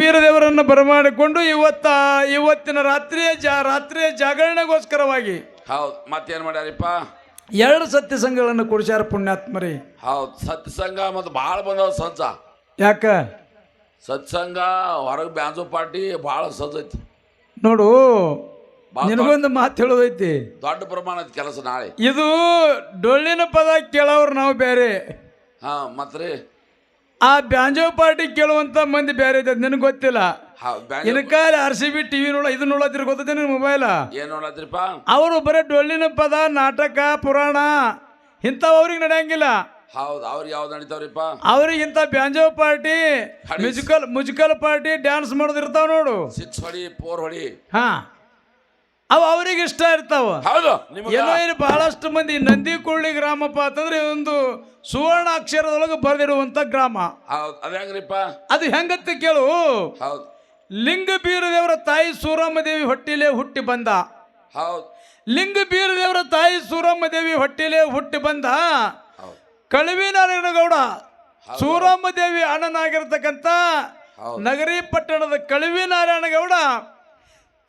ಬೀರದೇವರನ್ನು ಬರಮಾಡಿಕೊಂಡು ಇವತ್ತ ಇವತ್ತಿನ ರಾತ್ರಿಯ ಜಾ ರಾತ್ರಿಯ ಜಾಗರಣೆಗೋಸ್ಕರವಾಗಿ ಹೌದು ಮತ್ತೇನು ಮಾಡ್ಯಾರಪ್ಪ? ಎರಡು ಸತ್ಯ ಸಂಘಗಳನ್ನು ಕೊಡಿಸ್ಯಾರ ಪುಣ್ಯಾತ್ಮರಿ. ಹೌದು ಸತ್ಸಂಗ ಮತ್ತು ಭಾಳ ಬಂದವ ಸಜ್ಜ. ಯಾಕ? ಸತ್ಸಂಗ ಹೊರಗೆ ಬ್ಯಾಂಜು ಪಾರ್ಟಿ ಭಾಳ ಸಜ್ಜೈತಿ ನೋಡು ಬಾ- ನಿನಗೊಂದು ಮಾತು ಹೇಳೋದೈತಿ. ದೊಡ್ಡ ಪ್ರಮಾಣದ ಕೆಲಸ ನಾಳೆ. ಇದು ಡೊಳ್ಳಿನ ಪದ ಕೇಳೋರು ನಾವು ಬೇರೆ. ಹಾ ಮತ್ರಿ ಆ ಬ್ಯಾಂಜೋ ಪಾರ್ಟಿ ಕೇಳುವಂತ ಮಂದಿ ಬೇರೆ ಇದೆ ನಿನಗೆ ಗೊತ್ತಿಲ್ಲ? ಇನ್ಕಾಲ ಆರ್ ಸಿ ಬಿ ಟಿವಿ ನೋಡ ಇದು ನೋಡೋದ್ರ ಗೊತ್ತೈತೆ ನಿನ್ ಮೊಬೈಲ್ ಏನ್ ಅವರು ಬರೀ ಡೊಳ್ಳಿನ ಪದ ನಾಟಕ ಪುರಾಣ ಇಂಥವು ಅವ್ರಿಗೆ ನಡೆಯಂಗಿಲ್ಲ. ಹೌದು ಅವ್ರಿಗೆ ಯಾವ್ದು ನಡೀತಾವ್ರಿಪ್ಪ? ಅವ್ರಿಗೆ ಇಂಥ banjo party musical musical party dance ಮಾಡೋದಿರ್ತಾವ ನೋಡು. ಸಿಕ್ಸ್ ಹೊಡಿ ಫೋರ್ ಹೊಡಿ. ಹಾ. ಅವು ಅವ್ರಿಗೆ ಇಷ್ಟ ಇರ್ತಾವ. ಹೌದು ನಿಮ್ಗೆ ಏನೋ ಇಲ್ಲಿ ಬಹಳಷ್ಟು ಮಂದಿ ನಂದಿಕೊಳ್ಳಿ ಗ್ರಾಮಪ್ಪ ಅಂತಂದ್ರೆ ಒಂದು ಸುವರ್ಣ ಅಕ್ಷರದೊಳಗೆ ಬರೆದಿರುವಂತ ಗ್ರಾಮ. ಹೌದ್ ಅದ ಹೆಂಗ್ರಿಪ್ಪ? ಅದು ಹೆಂಗತ್ತೆ ಕೇಳು. ಹೌದ್. ಲಿಂಗ ಬೀರದೇವರ ತಾಯಿ ಸೂರಮ್ಮ ದೇವಿ ಹೊಟ್ಟಿಲೆ ಹುಟ್ಟಿ ಬಂದ. ಹೌದ್. ಲಿಂಗ ಬೀರದೇವರ ತಾಯಿ ಸೂರಮ್ಮ ದೇವಿ ಹೊಟ್ಟಿಲೆ ಹುಟ್ಟಿ ಬಂದ. ಹೌದ್. ಕಳವಿನಾರಾಯಣಗೌಡ ಸೂರಮ್ಮ ದೇವಿ ಅಣ್ಣನಾಗಿರ್ತಕ್ಕಂಥ ಹೌದ್. ನಗರಿ ಪಟ್ಟಣದ ಕಳವಿ ನಾರಾಯಣಗೌಡ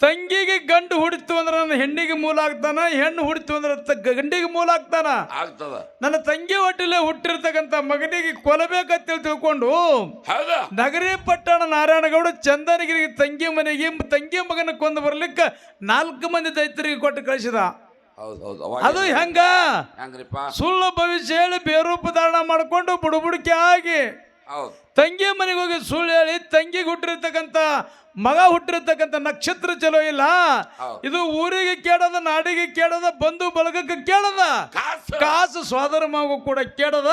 ತಂಗಿಗೆ ಗಂಡು ಹುಡಿತು ಅಂದ್ರೆ ನನ್ನ ಹೆಣ್ಣಿಗೆ ಮೂಲ ಆಗ್ತಾನ ಹೆಣ್ಣು ಹುಡಿತು ಅಂದ್ರೆ ತ- ಗಂಡಿಗೆ ಮೂಲ ಆಗ್ತಾನ? ಆಗ್ತದ. ನನ್ನ ತಂಗಿ ಹೊಟ್ಟಿಲೆ ಹುಟ್ಟಿರ್ತಕ್ಕಂಥ ಮಗನಿಗೆ ಕೊಲಬೇಕಂತೇಳಿ ತಿಳ್ಕೊಂಡು ನಗರಿ ಪಟ್ಟಣ ನಾರಾಯಣಗೌಡ ಚಂದನಗಿರಿಗೆ ತಂಗಿ ಮನೆಗೆ ತಂಗಿ ಮಗನ ಕೊಂದು ಬರ್ಲಿಕ್ಕೆ ನಾಲ್ಕು ಮಂದಿ ದೈತರಿಗೆ ಕೊಟ್ಟು ಕಳಿಸಿದ. ಅದು ಹೆಂಗ? ಸುಳ್ಳು ಭವಿಷ್ಯ ಹೇಳಿ ಬೇರೂಪ ಧಾರಣ ಮಾಡಿಕೊಂಡು ಬುಡುಬುಡಿಕೆ ಆಗಿ ತಂಗಿ ಮನೆಗೆ ಹೋಗಿ ಸುಳ್ಳು ಹೇಳಿ ತಂಗಿಗೆ ಹುಟ್ಟಿರ್ತಕ್ಕಂಥ ಮಗ ಹುಟ್ಟಿರ್ತಕ್ಕಂಥ ನಕ್ಷತ್ರ ಚಲೋ ಇಲ್ಲ. ಇದು ಊರಿಗೆ ಕೇಳದ ನಾಡಿಗೆ ಕೇಳದ ಬಂಧು ಬಳಗಕ್ಕೆ ಕೇಳದ. ಕಾಸು. ಸ್ವಾದರ ಸೋದರ ಮಗು ಕೂಡ ಕೇಳದ.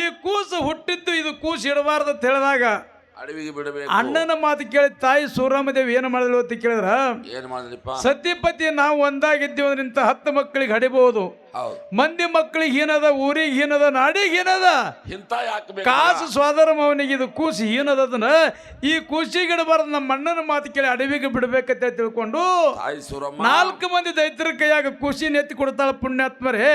ಈ ಕೂಸು ಹುಟ್ಟಿದ್ದು ಇದು ಕೂಸು ಇಡಬಾರ್ದು ಅಂತ ಹೇಳಿದಾಗ ಅಡವಿಗೆ ಬಿಡಬೇಕು. ಅಣ್ಣನ ಮಾತು ಕೇಳಿ ತಾಯಿ ಸೂರಾಮದೇವಿ ಏನು ಮಾಡಿದ್ಲು ಅಂತ ಕೇಳಿದ್ರ? ಏನ್ ಮಾಡಿದ್ರಿಪ್ಪ? ಸತ್ಯಪತಿ ನಾವು ಒಂದಾಗಿದ್ದೀವಿ ಅಂದ್ರಿಂತ ಹತ್ತು ಮಕ್ಕಳಿಗೆ ಹಡಿಬಹುದು ಹೌದ್. ಮಂದಿ ಮಕ್ಕಳಿಗೆ ಹೀನದ ಊರಿಗೆ ಹೀನದ ನಾಡಿಗೆ ಹೀನದ. ಇಂತ ಯಾಕೆ ಕಾಸು ಸ್ವಾದರ ಅವನಿಗೆ ಇದು ಕೂಸಿ ಏನದ ಅದನ್ನ. ಈ ಕೂಸಿ ಗಿಡಬಾರದು ನಮ್ಮ ಅಣ್ಣನ ಮಾತು ಕೇಳಿ ಅಡವಿಗೆ ಬಿಡ್ಬೇಕಂತ ತಿಳ್ಕೊಂಡು ನಾಲ್ಕು ಮಂದಿ ದೈತ್ರ ಕೈಯಾಗ ಕೂಸಿ ನೆತ್ತಿ ಕೊಡ್ತಾಳ ಪುಣ್ಯಾತ್ಮರೇ.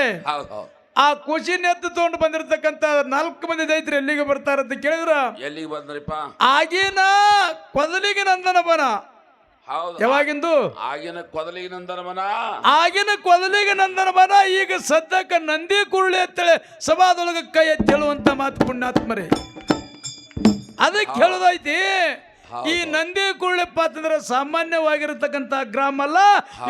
ಆ ಖುಷಿ ನೆತ್ತು ತಗೊಂಡು ಬಂದಿರತಕ್ಕಂತ ನಾಲ್ಕು ಮಂದಿ ದೈತರು ಎಲ್ಲಿಗೆ ಬರ್ತಾರಂತ ಕೇಳಿದ್ರ? ಎಲ್ಲಿಗೆ ಬಂದ್ರಿಪ್ಪ? ಆಗಿನ ಕೊದಲಿಗೆ ನಂದನ ಬನ ಹೌದು. ಯಾವಾಗಿಂದು? ಆಗಿನ ಕೊದಲಿಗೆ ನಂದನವನ. ಆಗಿನ ಕೊದಲಿಗೆ ನಂದನ ಬನ ಈಗ ಸದ್ಯಕ್ಕೆ ನಂದಿ ಕುರುಳಿ ಅಂತೇಳಿ ಸಭಾದೊಳಗೆ ಕೈ ಎತ್ತೇಳುವಂತ ಮಾತು ಪುಣ್ಯಾತ್ಮರೇ. ಅದಕ್ಕೆ ಹೇಳೋದೈತಿ ಈ ನಂದಿ ಕುಳ್ಳಿಪ್ಪ ಅಂತಂದ್ರೆ ಸಾಮಾನ್ಯವಾಗಿರತಕ್ಕಂತ ಗ್ರಾಮ ಅಲ್ಲ?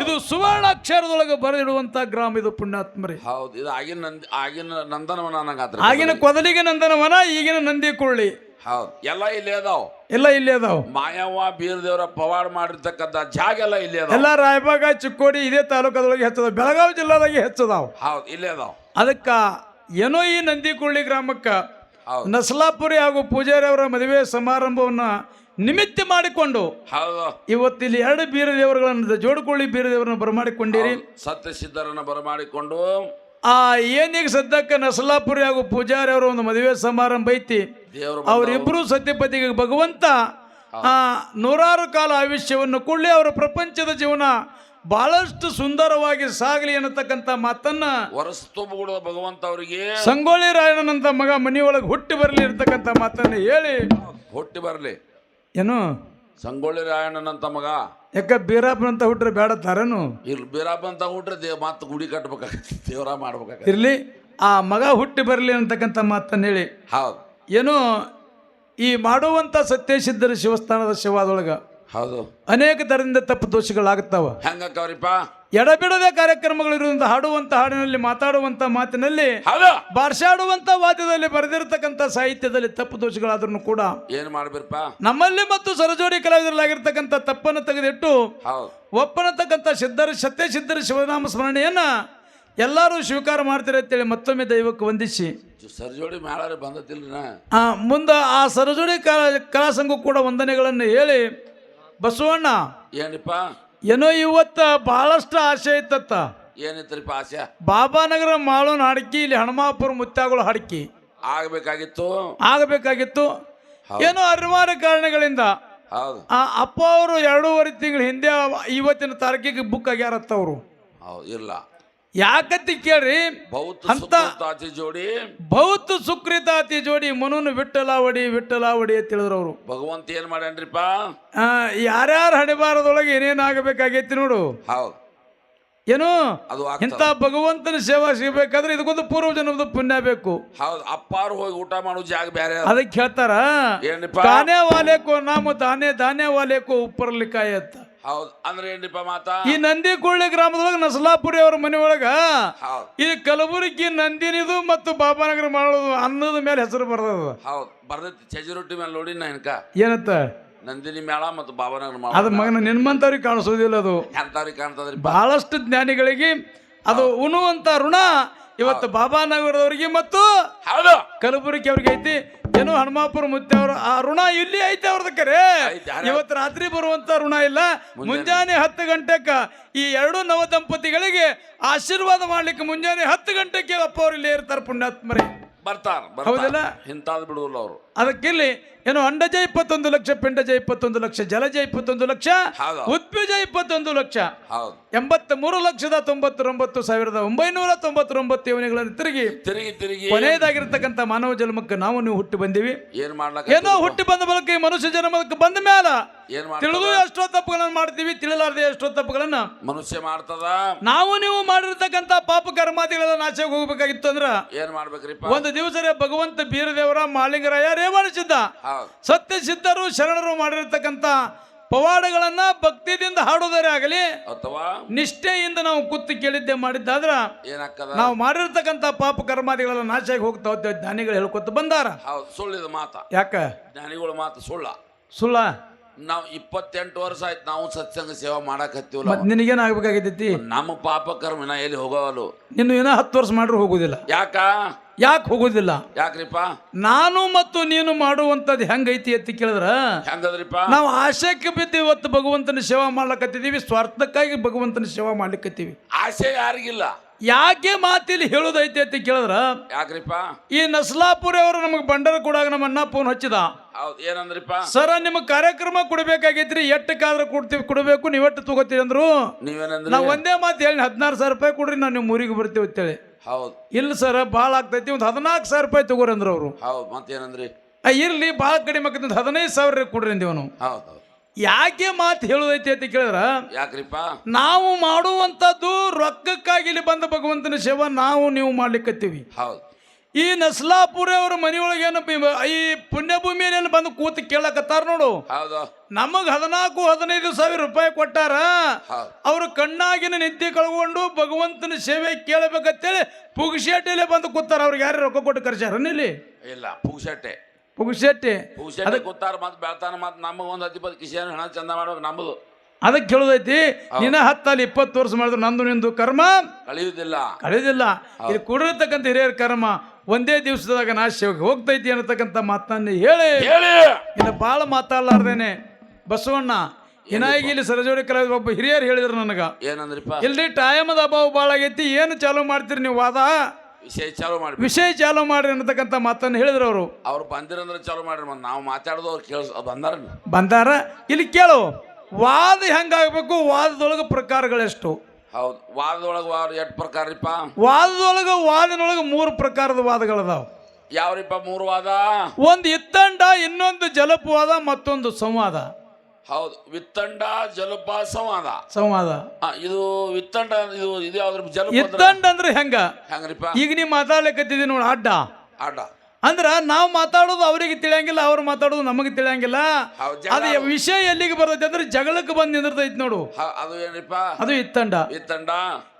ಇದು ಸುವರ್ಣ ಅಕ್ಷರದೊಳಗೆ ಬರೆದಿಡುವಂತ ಗ್ರಾಮ ಇದು ಪುಣ್ಯಾತ್ಮರಿ. ಹೌದು. ಇದು ಆಗಿನ ನಂದಿ ಆಗಿನ ನಂದನವನ ಅನ್ನಂಗಾತ್ರಿ ಆಗಿನ ಕೊದಲಿಗೆ ನಂದನವನ ಈಗಿನ ನಂದಿ ಕುಳ್ಳಿ ಹೌದು. ಎಲ್ಲ ಇಲ್ಲಿ ಅದಾವ. ಎಲ್ಲ ಇಲ್ಲಿ ಅದಾವ. ಮಾಯವ್ವ ಬೀರದೇವರ ಪವಾಡ ಮಾಡಿರ್ತಕ್ಕಂಥ ಜಾಗ ಎಲ್ಲ ಇಲ್ಲಿ ಅದಾವ. ಎಲ್ಲ ರಾಯಭಾಗ ಚಿಕ್ಕೋಡಿ ಇದೇ ತಾಲೂಕದೊಳಗೆ ಹೆಚ್ಚದ ಬೆಳಗಾವಿ ಜಿಲ್ಲಾದಾಗೆ ಹೆಚ್ಚದಾವ. ಹೌದು. ಇಲ್ಲೇ ಅದಾವ. ಅದಕ್ಕ ಏನೋ ಈ ನಂದಿಕುಳ್ಳಿ ಗ್ರಾಮಕ್ಕ ನಸಲಾಪುರಿ ಹಾಗೂ ಪೂಜಾರಿ ಅವರ ಮದುವೆ ಸಮಾರಂಭವನ್ನ ನಿಮಿತ್ತ ಮಾಡಿಕೊಂಡು ಇವತ್ತಿಲ್ಲಿ ಎರಡು ಬೀರ ದೇವರುಗಳನ್ನು ಜೋಡುಕೊಳ್ಳಿ ಬೀರ ದೇವರನ್ನು ಬರಮಾಡಿಕೊಂಡಿರಿ. ಸತ್ಯ ಸಿದ್ಧರನ್ನ ಬರಮಾಡಿಕೊಂಡು. ಆ ಏನೀಗ ಸದ್ಯಕ್ಕೆ ನಸಲಾಪುರಿ ಹಾಗೂ ಪೂಜಾರಿ ಅವರ ಒಂದು ಮದುವೆ ಸಮಾರಂಭ ಐತಿ ಅವರಿಬ್ಬರು ಸತ್ಯಪತಿಗೆ ಭಗವಂತ ಆ ನೂರಾರು ಕಾಲ ಆಯುಷ್ಯವನ್ನು ಕೊಳ್ಳಿ ಅವರ ಪ್ರಪಂಚದ ಜೀವನ ಬಹಳಷ್ಟು ಸುಂದರವಾಗಿ ಸಾಗಲಿ ಅನ್ನತಕ್ಕಂಥ ಮಾತನ್ನ ವರಸ ಭಗವಂತ ಅವರಿಗೆ. ಸಂಗೊಳ್ಳಿ ರಾಯಣ್ಣನಂತ ಮಗ ಮನೆಯೊಳಗೆ ಹುಟ್ಟಿ ಬರಲಿ ಇರ್ತಕ್ಕಂಥ ಮಾತನ್ನ ಹೇಳಿ. ಹುಟ್ಟಿ ಬರಲಿ. ಏನು? ಸಂಗೊಳ್ಳಿ ರಾಯಣ್ಣನಂತ ಮಗ. ಯಾಕ ಬೀರಪ್ಪನಂತ ಹುಟ್ರೆ ಬೇಡ ತಾರೇನು? ಇಲ್ಲಿ ಬೀರಪ್ಪ ಅಂತ ಹುಟ್ರೆ ದೇವ್ ಮತ್ತೆ ಗುಡಿ ಕಟ್ಬೇಕಾಗತ್ತೆ ದೇವರ ಮಾಡ್ಬೇಕಾಗತ್ತೆ. ಇರ್ಲಿ ಆ ಮಗ ಹುಟ್ಟಿ ಬರಲಿ ಅಂತಕ್ಕಂಥ ಮಾತನ್ನು ಹೇಳಿ. ಹೌದು. ಏನು ಈ ಮಾಡುವಂಥ ಸತ್ಯಸಿದ್ಧರ ಶಿವಸ್ಥಾನದ ಶಿವಾದೊಳಗ ಹೌದು. ಅನೇಕ ತರದಿಂದ ತಪ್ಪು ದೋಷಗಳಾಗುತ್ತಾವ. ಎಡಬಿಡದೆ ಕಾರ್ಯಕ್ರಮಗಳಿರುವಂತ ಹಾಡುವಂತ ಹಾಡಿನಲ್ಲಿ ಮಾತಾಡುವಂತ ಮಾತಿನಲ್ಲಿ ಹೌದು. ಬಾರ್ಷಾಡುವಂತ ವಾದ್ಯದಲ್ಲಿ ಬರೆದಿರತಕ್ಕಂತ ಸಾಹಿತ್ಯದಲ್ಲಿ ತಪ್ಪು ದೋಷಗಳಾದ್ರೂ ಕೂಡ ಏನ್ ಮಾಡ್ಬಿರಪ್ಪ ನಮ್ಮಲ್ಲಿ ಮತ್ತು ಸರಜೋಡಿ ಕಲಾವಿದರಲ್ಲಾಗಿರ್ತಕ್ಕಂಥ ತಪ್ಪನ್ನು ತೆಗೆದಿಟ್ಟು ಹೌದು. ಒಪ್ಪನತಕ್ಕಂಥ ಸಿದ್ಧರ ಸತ್ಯಸಿದ್ಧರ ಶಿವನಾಮ ಸ್ಮರಣೆಯನ್ನ ಎಲ್ಲರೂ ಸ್ವೀಕಾರ ಮಾಡ್ತೀರ ಅಂತೇಳಿ ಮತ್ತೊಮ್ಮೆ ದೈವಕ್ಕೆ ವಂದಿಸಿ. ಸರಜೋಡಿ ಮೇಳ ಬಂದ ಮುಂದ ಮುಂದೆ ಆ ಸರಜೋಡಿ ಕಲಾ ಕಲಾ ಸಂಘ ಕೂಡ ವಂದನೆಗಳನ್ನು ಹೇಳಿ ಬಸವಣ್ಣ ಏನಪ್ಪ? ಏನೋ ಇವತ್ತ ಬಹಳಷ್ಟು ಆಸೆ ಇತ್ತತ್ತ. ಏನೈತ್ರಿಪ್ಪ ಆಸೆ? ಬಾಬಾನಗರ ಮಾಳೋನ್ ಹಾಡ್ಕಿ ಇಲ್ಲಿ ಹನುಮಾಪುರ ಮುತ್ಯಾಗಳು ಹಡಕಿ. ಆಗಬೇಕಾಗಿತ್ತು. ಆಗಬೇಕಾಗಿತ್ತು. ಏನೋ ಅನಿವಾರ್ಯ ಕಾರಣಗಳಿಂದ ಹೌದು. ಆ ಅಪ್ಪ ಅವರು ಎರಡೂವರೆ ತಿಂಗಳ ಹಿಂದೆ ಇವತ್ತಿನ ತಾರೀಕಿಗೆ ಬುಕ್ ಆಗ್ಯಾರತ್ತ ಅವರು. ಹೌದು ಇಲ್ಲ. ಯಾಕತ್ತಿ ಕೇಳ್ರಿ? ಅಂತ- ಜೋಡಿ. ಬಹುತ್ ಸುಕ್ರಿತಾತಿ ಜೋಡಿ ಮನುನು ವಿಠಲಾವಡಿ ವಿಠಲಾವಡಿ ಅಂತ ಹೇಳಿದ್ರು ಅವರು. ಭಗವಂತ ಏನ್ ಮಾಡ್ಯಾನ್ರಿಪ್ಪ? ಯಾರ್ಯಾರು ಹಣೆಬಾರದೊಳಗೆ ಏನೇನ್ ಆಗಬೇಕಾಗೈತಿ ನೋಡು. ಹೌದು. ಏನು? ಇಂಥ ಭಗವಂತನ ಸೇವಾ ಸಿಗಬೇಕಾದ್ರೆ ಇದಕ್ಕೊಂದು ಪೂರ್ವ ಜನ್ಮದ ಪುಣ್ಯ ಬೇಕು. ಹೌದು. ಅಪ್ಪಾರು ಹೋಗಿ ಊಟ ಮಾಡೋ ಜಾಗ ಬೇರೆ ಅದಕ್ಕೆ ಹೇಳ್ತಾರ ತಾನೇ ವಾಲೇಕೋ ನಾಮ ತಾನೇ ಧಾನ್ಯ ವಾಲೇಕೋ ಉಪ್ಪರ್ಲಿಕ್ಕಾಯತ್ತ ಹೌದ್. ಅಂದ್ರೆ ಏನ್ರಿಪ್ಪ ಮಾತಾ? ಈ ನಂದಿ ಕುಳ್ಳಿ ಗ್ರಾಮದೊಳಗೆ ನಸಲಾಪುರಿ ಅವ್ರ ಮನೆಯೊಳಗ ಹೌದು. ಈ ಕಲಬುರಗಿ ನಂದಿನಿದು ಮತ್ತು ಬಾಬಾನಗರ ಮಾಡೋದು ಅನ್ನದ ಮೇಲೆ ಹೆಸರು ಬರ್ತದ. ಹೌದು. ಬರ್ದೈತಿ ಚಜಿ ರೊಟ್ಟಿ ಮೇಲೆ ನೋಡಿ ನಾ ಇನ್ಕ. ಏನತ್ತ? ನಂದಿನಿ ಮೇಳ ಮತ್ತು ಬಾಬಾನಗರ ಅದು ಅದ ಮಗನ ನಿನ್ಮಂತವ್ರಿಗೆ ಕಾಣಿಸೋದಿಲ್ಲ ಅದು. ಎಂತವ್ರಿಗೆ ಕಾಣ್ತದ್ರಿ ಬಹಳಷ್ಟು ಜ್ಞಾನಿಗಳಿಗೆ ಅದು ಉಣುವಂತ ಋಣ ಇವತ್ತು ಬಾಬಾನಗರದವರಿಗೆ ಮತ್ತು ಹೌದು. ಕಲಬುರಗಿ ಅವ್ರಿಗೆ ಐತಿ. ಏನು ಹನುಮಾಪುರ ಮುತ್ತೆ ಅವ್ರ ಆ ಋಣ ಇಲ್ಲಿ ಐತೆ ಅವ್ರದ ಕರೆ. ಇವತ್ತು ರಾತ್ರಿ ಬರುವಂತ ಋಣ ಇಲ್ಲ. ಮುಂಜಾನೆ. ಹತ್ತು ಗಂಟೆಕ ಈ ಎರಡು ನವ ದಂಪತಿಗಳಿಗೆ ಆಶೀರ್ವಾದ ಮಾಡ್ಲಿಕ್ಕೆ ಮುಂಜಾನೆ ಹತ್ತು ಗಂಟೆಗೆ ಅಪ್ಪ ಅವ್ರು ಇಲ್ಲೇ ಇರ್ತಾರೆ ಪುಣ್ಯಾತ್ಮರೇ. ಬರ್ತಾರ. ಹೌದಲ್ಲ? ಇಂತಾದ್ ಬಿಡುವಲ್ಲ ಅವರು. ಅದಕ್ಕಿಲ್ಲಿ ಏನು ಅಂಡಜ ಇಪ್ಪತ್ತೊಂದು ಲಕ್ಷ ಪಿಂಡಜ ಇಪ್ಪತ್ತೊಂದು ಲಕ್ಷ ಜಲಜ ಇಪ್ಪತ್ತೊಂದು ಲಕ್ಷ. ಉದ್ಭಿಜ ಇಪ್ಪತ್ತೊಂದು ಲಕ್ಷ. ಎಂಬತ್ತ ಮೂರು ಲಕ್ಷದ ತೊಂಬತ್ತೊಂಬತ್ತು ಸಾವಿರದ ಒಂಬೈನೂರ ತೊಂಬತ್ತೊಂಬತ್ತು ಯೋನಿಗಳನ್ನು ತಿರುಗಿ ತಿರುಗಿ ತಿರುಗಿ. ಕೊನೆಯದಾಗಿರ್ತಕ್ಕಂಥ ಮಾನವ ಜನ್ಮಕ್ಕೆ ನಾವು ನೀವು ಹುಟ್ಟಿ ಬಂದೀವಿ. ಏನ್ ಮಾಡ್ಲಕ್ಕ ಏನೋ ಹುಟ್ಟಿ ಬಂದ ಬಳಿಕ ಈ ಮನುಷ್ಯ ಜನ್ಮಕ್ಕೆ ಬಂದ ಮೇಲೆ ಏನ್ ತಿಳಿದು ಎಷ್ಟೋ ತಪ್ಪುಗಳನ್ನು ಮಾಡ್ತೀವಿ ತಿಳಿಲಾರದೆ ಎಷ್ಟೋ ತಪ್ಪುಗಳನ್ನ. ಮನುಷ್ಯ ಮಾಡ್ತದ? ನಾವು ನೀವು ಮಾಡಿರ್ತಕ್ಕಂಥ ಪಾಪ ಕರ್ಮಾದಿಗಳೆಲ್ಲ ನಾಶಕ್ಕೆ ಹೋಗ್ಬೇಕಾಗಿತ್ತು ಅಂದ್ರ ಏನ್ ಮಾಡ್ಬೇಕ್ರಿ ಒಂದು ದಿವಸ ಭಗವಂತ ಬೀರದೇವರ ಮಾಲಿಂಗರಾಯ ರೇವಣಿಸಿದ್ದ ಸಿದ್ಧ ಸತ್ಯ ಸಿದ್ಧರು ಶರಣರು ಮಾಡಿರ್ತಕ್ಕಂಥ ಪವಾಡಗಳನ್ನ ಭಕ್ತಿದಿಂದ ಹಾಡೋದರೆ ಆಗಲಿ ಅಥವಾ ನಿಷ್ಠೆಯಿಂದ ನಾವು ಕೂತು ಕೇಳಿದ್ದೆ ಮಾಡಿದ್ದಾದ್ರ ನಾವು ಮಾಡಿರ್ತಕ್ಕಂಥ ಪಾಪ ಕರ್ಮಾದಿಗಳೆಲ್ಲ ನಾಶ ಆಗಿ ಹೋಗ್ತಾ ಹೋಗ್ತೇವೆ ಜ್ಞಾನಿಗಳು ಹೇಳ್ಕೊತ ಬಂದಾರ. ಹೌದು ಸುಳ್ಳಿದ ಮಾತ. ಯಾಕ? ಜ್ಞಾನಿಗಳ ಮಾತು ಸುಳ್ಳ. ಸುಳ್ಳ? ನಾವು ಇಪ್ಪತ್ತೆಂಟು ವರ್ಷ ಆಯ್ತು ನಾವು ಸತ್ಸಂಗ ಸೇವಾ ಮಾಡಕ್ ಹತ್ತಿವಲ್ಲ ಮತ್ ನಿನಗೇನ್ ನಮ್ಮ ಪಾಪ ಕರ್ಮ ಎಲ್ಲಿ ಹೋಗೋವಲ್ಲ? ಇನ್ನು ಏನೋ ಹತ್ತು ವರ್ಷ ಮಾಡ್ರೂ ಹೋಗುದಿಲ್ಲ. ಯಾಕ? ಯಾಕೆ ಹೋಗೋದಿಲ್ಲ? ಯಾಕ್ರಿಪ್ಪ? ನಾನು ಮತ್ತು ನೀನು ಮಾಡುವಂಥದ್ದು ಹೆಂಗೈತಿ ಅಂತ ಕೇಳಿದ್ರ? ಹೆಂಗದ್ರಿಪ್ಪ? ನಾವು ಆಶಯಕ್ಕೆ ಬಿದ್ದು ಇವತ್ತು ಭಗವಂತನ ಸೇವಾ ಮಾಡ್ಲಕತ್ತಿದೀವಿ ಸ್ವಾರ್ಥಕ್ಕಾಗಿ ಭಗವಂತನ ಸೇವಾ ಮಾಡ್ಲಿಕ್ಕತ್ತೀವಿ ಆಸೆ ಯಾರಿಗಿಲ್ಲ. ಯಾಕೆ ಮಾತಿಲ್ಲಿ ಹೇಳೋದೈತೆ ಅಂತ ಕೇಳಿದ್ರ? ಯಾಕ್ರಿಪ್ಪ? ಈ ನಸ್ಲಾಪುರಿ ಅವರು ನಮಗೆ ಬಂಡರ ಕೊಡಾಗ ನಮ್ಮ ಅಣ್ಣ ಫೋನ್ ಹಚ್ಚಿದ. ಹೌದು ಏನಂದ್ರಿಪ್ಪ? ಸರ ನಿಮಗೆ ಕಾರ್ಯಕ್ರಮ ಕೊಡ್ಬೇಕಾಗೈತ್ರಿ ಎಟ್ಟಕ್ಕಾದ್ರೆ ಕೊಡ್ತೀವಿ ಕೊಡಬೇಕು ನೀವು ಎಷ್ಟು ತಗೋತೀರಿ? ಅಂದ್ರು. ನೀವೇನಂದ್ರೆ? ನಾವು ಒಂದೇ ಮಾತು ಹೇಳಿ ಹದಿನಾರು ಸಾವಿರ ರೂಪಾಯಿ ಕೊಡ್ರಿ ನಾವು ನಿಮ್ಮ ಊರಿಗೆ ಬರ್ತೀವಿ ಅಂತೇಳಿ. ಹೌದು. ಇಲ್ಲ ಸರ್ ಭಾಳ ಆಗ್ತೈತಿ ಒಂದು ಹದಿನಾಲ್ಕು ಸಾವಿರ ರೂಪಾಯಿ ತಗೋರಿ ಅಂದ್ರು ಅವರು. ಹೌದು ಮತ್ತೇನಂದ್ರಿ? ಇರಲಿ ಭಾಳ ಕಡಿಮೆ ಆಕೈತಿ ಹದಿನೈದು ಸಾವಿರ ಕೊಡ್ರಿ ಅಂದಿವನು ಹೌದು ಹೌದ್. ಯಾಕೆ ಮಾತು ಹೇಳುದೈತಿ ಅಂತ ಕೇಳಿದ್ರ? ಯಾಕ್ರಿಪ್ಪ? ನಾವು ಮಾಡುವಂಥದ್ದು ರೊಕ್ಕಕ್ಕಾಗಿ ಇಲ್ಲಿ ಬಂದ ಭಗವಂತನ ಸೇವಾ ನಾವು ನೀವು ಮಾಡ್ಲಿಕ್ಕತ್ತೀವಿ ಹೌದು. ಈ ನಸ್ಲಾಪುರ ಅವ್ರ ಮನೆಯೊಳಗೆ ಈ ಪುಣ್ಯಭೂಮಿಯಲ್ಲಿ ಬಂದು ಕೂತು ಕೇಳಕತ್ತಾರ ನೋಡು. ಹೌದು. ನಮಗ್ ಹದಿನಾಲ್ಕು ಹದಿನೈದು ಸಾವಿರ ರೂಪಾಯಿ ಕೊಟ್ಟಾರ. ಹೌದು. ಅವರು ಕಣ್ಣಾಗಿನ ನಿದ್ದೆ ಕಳ್ಕೊಂಡು ಭಗವಂತನ ಸೇವೆ ಕೇಳಬೇಕಂತೇಳಿ ಪುಗ್ಶೆಟ್ಟಿಲೆ ಬಂದು ಕೂತಾರ. ಅವ್ರಿಗೆ ಯಾರು ರೊಕ್ಕ ಕೊಟ್ಟು ಕರ್ಸ್ಯಾರ ಇಲ್ಲಿ? ಇಲ್ಲ ಪೂಸಟ್ಟೆ ಪುಗ್ಶೆಟ್ಟಿ ಪೂಸಟ್ಟೆ ಗೊತ್ತಾರ ಮತ್ತೆ ಬೆಳ್ತಾನ ಮತ್ ನಮಗ ಒಂದ್ ಹತ್ತು ಇಪ್ಪತ್ತು ಕಿಶನ್ ಹಣ ಚಂದ ಮಾಡ್ಬೇಕು ನಮ್ಮದು ಅದಕ್ಕೆ ಕೇಳೋದೈತಿ ನಿನ್ನ ಹತ್ತಲ್ಲಿ ಇಪ್ಪತ್ತು ವರ್ಷ ಮಾಡಿದ್ರು ನಂದು ನಿಂದು ಕರ್ಮ. ಕಳಿಯುವುದಿಲ್ಲ ಕಳೆಯುವುದಿಲ್ಲ ಇಲ್ಲಿ ಕೂಡಿರ್ತಕ್ಕಂಥ ಹಿರಿಯರ ಕರ್ಮ ಒಂದೇ ದಿವಸದಾಗ ನಾಶ ಹೋಗ್ತೈತಿ ಅನ್ನತಕ್ಕಂಥ ಮಾತನ್ನ ಹೇಳಿ. ಹೇಳಿ. ಇನ್ನು ಭಾಳ ಮಾತಾಡ್ಲಾರ್ದೇನೆ. ಬಸವಣ್ಣ ಏನಾಗಿ ಇಲ್ಲಿ ಸರಜೋಡಿ ಕಲಾವಿದ ಒಬ್ಬ ಹಿರಿಯರು ಹೇಳಿದ್ರು ನನಗೆ. ಏನಂದ್ರಿಪ್ಪ? ಇಲ್ರಿ ಟೈಮದ ಅಭಾವ ಭಾಳ ಆಗೈತಿ ಏನು ಚಾಲೂ ಮಾಡ್ತೀರಿ ನೀವು ವಾದ? ವಿಷಯ ಚಾಲು ಮಾಡಿ ವಿಷಯ ಚಾಲು ಮಾಡ್ರಿ ಅನ್ನತಕ್ಕಂಥ ಮಾತನ್ನು ಹೇಳಿದ್ರು ಅವರು. ಅವ್ರು ಬಂದಿರಂದ್ರೆ ಚಾಲು ಮಾಡ್ರಿ ಮತ್ತೆ ನಾವು ಮಾತಾಡೋದು ಅವ್ರು ಕೇಳ ಬಂದಾರ ಬಂದಾರ? ಇಲ್ಲಿ ಕೇಳು ವಾದ ಹೆಂಗಾಗಬೇಕು ವಾದದೊಳಗೆ ಪ್ರಕಾರಗಳೆಷ್ಟು ಹೌದು ವಾದದೊಳಗೆ ವಾರ ಎಷ್ಟು ಪ್ರಕಾರರಿಪ್ಪ ವಾದದೊಳಗೆ ವಾದಿನೊಳಗೆ ಮೂರು ಪ್ರಕಾರದ ವಾದಗಳದಾವ ಯಾವ್ರಿಪ್ಪ ಮೂರು ವಾದ? ಒಂದು ಇತ್ತಂಡ ಇನ್ನೊಂದು ಜಲಪವಾದ ಮತ್ತೊಂದು ಸಂವಾದ. ಹೌದು. ವಿತ್ತಂಡ ಜಲಪ ಸಂವಾದ. ಸಂವಾದ. ಆ, ಇದು ವಿತ್ತಂಡ ಇದು ಇದು ಯಾವ್ದ್ರ ಜಲಪ ವಿತ್ತಂಡ ಅಂದ್ರೆ ಹೆಂಗ? ಹೆಂಗ್ರಿಪ್ಪ? ಈಗ ನೀವು ಮಾತಾಡ್ಲಿಕ್ಕತ್ತಿದ್ದೀವಿ ನೋಡಿ ಅಡ್ಡ. ಅಡ್ಡ. ಅಂದ್ರ ನಾವು ಮಾತಾಡೋದು ಅವರಿಗೆ ತಿಳಿಯಂಗಿಲ್ಲ ಅವ್ರು ಮಾತಾಡೋದು ನಮಗೆ ತಿಳಿಯಂಗಿಲ್ಲ. ಹೌದ್, ಜಗಳ ಅದು ವಿಷಯ ಎಲ್ಲಿಗೆ ಬರ್ತೈತೆ ಅಂದ್ರೆ ಜಗಳಕ್ಕೆ ಬಂದು ನಿಂದಿರ್ತೈತಿ ನೋಡು. ಹ- ಅದು ಏನ್ರಿಪ್ಪ? ಅದು ಇತ್ತಂಡ. ವಿತ್ತಂಡ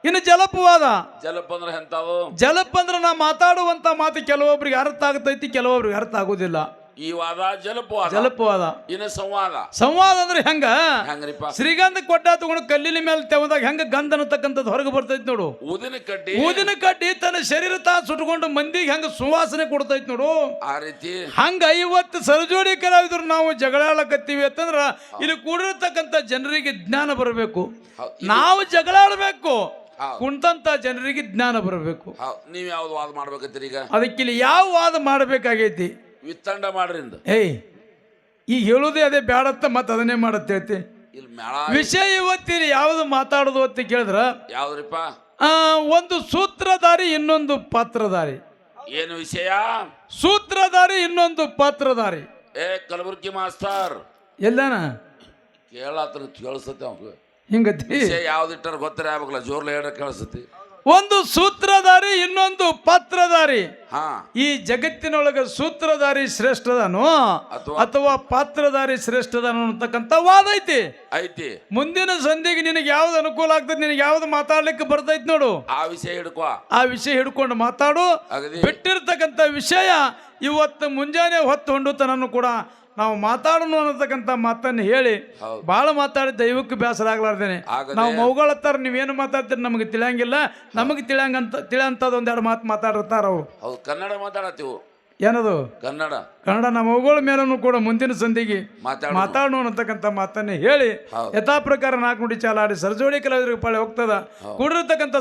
ಇನ್ನು ಜಲಪವಾದ. ಜಲಪ ಅಂದ್ರೆ ಎಂತಾವು ಜಲಪ ಅಂದ್ರೆ ನಾ ಮಾತಾಡುವಂತ ಮಾತು ಕೆಲವೊಬ್ರಿಗೆ ಅರ್ಥ ಆಗ್ತೈತಿ ಕೆಲವೊಬ್ರಿಗೆ ಅರ್ಥ ಆಗೋದಿಲ್ಲ. ಈ ವಾದ ಜಲಪವಾದ. ಜಲಪವಾದ. ಇನ್ನು ಸಂವಾದ. ಸಂವಾದ ಅಂದ್ರೆ ಹೆಂಗ? ಹೆಂಗ್ರಿಪ್ಪ? ಶ್ರೀಗಂಧ ಕೊಟ್ಟ ತಗೊಂಡು ಕಲ್ಲಿನ ಮೇಲೆ ತೆವದಾಗ ಹೆಂಗ ಗಂಧ ಅನ್ನತಕ್ಕಂಥದ್ದು ಹೊರಗೆ ಬರ್ತೈತಿ ನೋಡು. ಊದಿನ ಕಡ್ಡಿ. ಊದಿನ ಕಡ್ಡಿ ತನ್ನ ಶರೀರ ತಾ ಸುಟ್ಕೊಂಡು ಮಂದಿಗೆ ಹೆಂಗ ಸುವಾಸನೆ ಕೊಡ್ತೈತಿ ನೋಡು. ಆ ರೀತಿ. ಹಂಗ ಐವತ್ತು ಸರಜೋಡಿ ಕಲಾವಿದ್ರು ನಾವು ಜಗಳಾಡಕತ್ತೀವಿ ಅಂತಂದ್ರ ಇಲ್ಲಿ ಕೂಡಿರ್ತಕ್ಕಂಥ ಜನರಿಗೆ ಜ್ಞಾನ ಬರಬೇಕು. ನಾವು ಜಗಳಾಡಬೇಕು. ಕುಂತಂತ ಜನರಿಗೆ ಜ್ಞಾನ ಬರಬೇಕು. ನೀವು ಯಾವ್ದು ವಾದ ಮಾಡ್ಬೇಕತ್ತೀರಿ ಈಗ? ಅದಕ್ಕೆ ಇಲ್ಲಿ ಯಾವ ವಾದ ಮಾಡಬೇಕಾಗೈತಿ? ವಿತ್ತಂಡ ಮಾಡ್ರಿ ಏಯ್ ಈಗ ಹೇಳೋದೇ ಅದೇ ಬೇಡತ್ತ ಮತ್ತೆ ಅದನ್ನೇ ಮಾಡತ್ತೆ ಹೇಳ್ತಿ. ಇಲ್ಲಿ ಮೇಳ ವಿಷಯ ಇವತ್ತಿಲ್ಲಿ ಯಾವ್ದು ಮಾತಾಡೋದು ಅಂತ ಕೇಳಿದ್ರ? ಯಾವ್ದ್ರಿಪ್ಪ? ಆ, ಒಂದು ಸೂತ್ರಧಾರಿ ಇನ್ನೊಂದು ಪಾತ್ರಧಾರಿ. ಏನು ವಿಷಯ? ಸೂತ್ರಧಾರಿ ಇನ್ನೊಂದು ಪಾತ್ರಧಾರಿ. ಏ ಕಲಬುರ್ಗಿ ಮಾಸ್ತರ್. ಎಲ್ಲಾನ? ಕೇಳತ್ತ ಕೇಳಿಸತ್ತೆ ಅವಾಗ ಹಿಂಗತಿ? ವಿಷಯ ಯಾವ್ದಿಟ್ಟಾರ ಗೊತ್ತರ ಆಗ್ಬೇಕಲ್ಲ ಜೋರ್ಲ ಹೇಳ ಕೇಳಿಸತಿ. ಒಂದು ಸೂತ್ರಧಾರಿ ಇನ್ನೊಂದು ಪಾತ್ರಧಾರಿ. ಹಾ. ಈ ಜಗತ್ತಿನೊಳಗೆ ಸೂತ್ರಧಾರಿ ಶ್ರೇಷ್ಠದನು ಅಥವಾ ಪಾತ್ರಧಾರಿ ಶ್ರೇಷ್ಠದನು ಅಂತಕ್ಕಂಥ ವಾದ ಐತಿ. ಐತಿ. ಮುಂದಿನ ಸಂಧಿಗೆ ನಿನಗೆ ಯಾವ್ದು ಅನುಕೂಲ ಆಗ್ತದೆ ನಿನಗೆ ಯಾವ್ದು ಮಾತಾಡ್ಲಿಕ್ಕೆ ಬರ್ತೈತಿ ನೋಡು. ಆ ವಿಷಯ ಹಿಡ್ಕೊ. ಆ ವಿಷಯ ಹಿಡ್ಕೊಂಡು ಮಾತಾಡು. ಬಿಟ್ಟಿರ್ತಕ್ಕಂತ ಬಿಟ್ಟಿರ್ತಕ್ಕಂಥ ವಿಷಯ ಇವತ್ತು ಮುಂಜಾನೆ ಹೊತ್ತು ಹೊಂಡುತನನ್ನು ಕೂಡ ನಾವು ಮಾತಾಡೋಣ ಅನ್ನತಕ್ಕಂಥ ಮಾತನ್ನು ಹೇಳಿ ಬಹಳ ಭಾಳ ಮಾತಾಡಿ ದೈವಕ್ಕೆ ಬೇಸರ ಆಗ್ಲಾರ್ದೇನೆ ನಾವು ಮೌಗಳತ್ತಾರ ನೀವೇನು ಮಾತಾಡ್ತೀರಿ ನಮಗೆ ತಿಳಿಯಂಗಿಲ್ಲ. ನಮಗೆ ತಿಳಿಯಂಗಂತ ತಿಳಿಯಂಥದ್ದು ಒಂದೆರಡು ಮಾತು ಮಾತಾಡಿರ್ತಾರ ಅವು ಹೌದು ಕನ್ನಡ ಮಾತಾಡತ್ತೀವು. ಏನದು? ಕನ್ನಡ. ಕನ್ನಡ ನಮ್ಮ ಅವುಗಳ ಮೇಲೂ ಕೂಡ ಮುಂದಿನ ಸಂಧಿಗೆ ಮಾತಾಡ. ಮಾತಾಡೋಣ ಅನ್ನತಕ್ಕಂಥ ಮಾತನ್ನು ಹೇಳಿ. ಯಥಾ ಪ್ರಕಾರ ನಾಲ್ಕು ನುಡಿ ಚಾಲಾಡಿ ಸರ್ಜೋಡಿ ಕಲಾವಿದರಿಗೆ ಪಾಳೆ ಹೋಗ್ತದ. ಕೂಡಿರ್ತಕ್ಕಂಥ